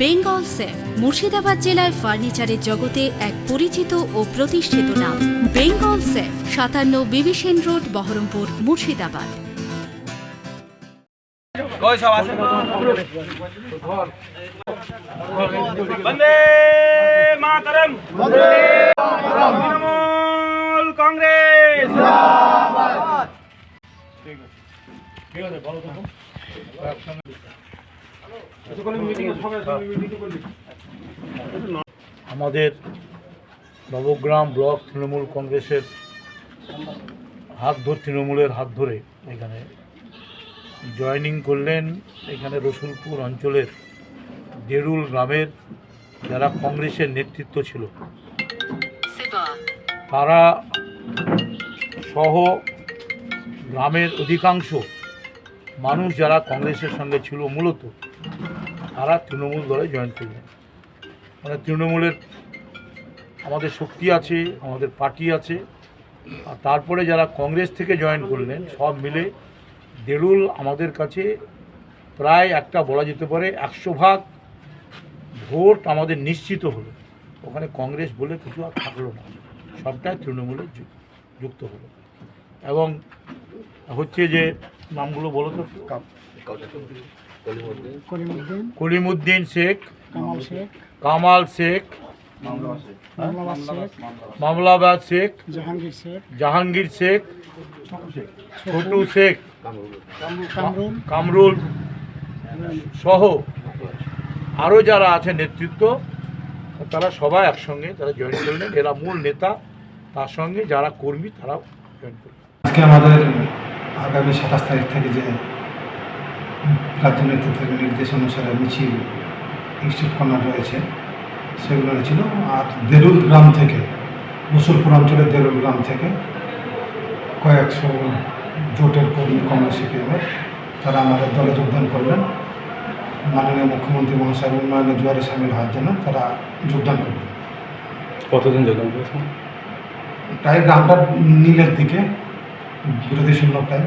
Bengal safe Murshidabad জেলায় ফার্নিচারের জগতে এক পরিচিত ও প্রতিষ্ঠিত নাম। বেঙ্গল সেফ সাতান্ন বিবিসেন রোড বহরমপুর মুর্শিদাবাদ। কই সব আছে? তৃণমূল কংগ্রেস। আমাদের নবগ্রাম ব্লক তৃণমূল কংগ্রেসের হাত ধর তৃণমূলের হাত ধরে এখানে জয়েনিং করলেন এখানে রসুলপুর অঞ্চলের দেরুল গ্রামের যারা কংগ্রেসের নেতৃত্ব ছিল। তারা সহ গ্রামের অধিকাংশ মানুষ যারা কংগ্রেসের সঙ্গে ছিল মূলত তারা তৃণমূল দলে জয়েন করলেন মানে তৃণমূলের আমাদের শক্তি আছে, আমাদের পার্টি আছে। আর তারপরে যারা কংগ্রেস থেকে জয়েন করলেন, সব মিলে দেরুল আমাদের কাছে প্রায় একটা বলা যেতে পারে একশো ভাগ ভোট আমাদের নিশ্চিত হলো। ওখানে কংগ্রেস বলে কিছু আর থাকল না। সবটাই তৃণমূলে যুক্ত হলো। এবং হচ্ছে যে নামগুলো বলো তো কলিমুদ্দিন শেখ কামাল শেখ কামাল শেখ মামলাবাদ শেখ জাহাঙ্গীর শেখ জাহাঙ্গীর শেখ ছোটু শেখ কামরুল কামরুল সহ আরও যারা আছে নেতৃত্ব তারা সবাই একসঙ্গে তারা জয়েন করলেন এরা মূল নেতা তার সঙ্গে যারা কর্মী তারাও জয়েন করলেন আজকে আমাদের আগামী সাতাশ তারিখ থেকে যে রাজ্য নেতৃত্বের নির্দেশ অনুসারে মিছিল ইনস্টিটিউট কর্নার রয়েছে সেগুলো ছিল আর দেরুল গ্রাম থেকে মুসলপুর অঞ্চলের দেরুল গ্রাম থেকে কয়েকশো জোটের কর্মী কংগ্রেস সিপিএমের তারা আমাদের দলে যোগদান করবেন মাননীয় মুখ্যমন্ত্রী মহাশয় উন্নয়নে জোয়ারে সামিল হওয়ার জন্য তারা যোগদান করবেন কতদিন যোগদান করেছেন? প্রায় গ্রামটা নীলের দিকে বিরোধী শূন্য প্রায়।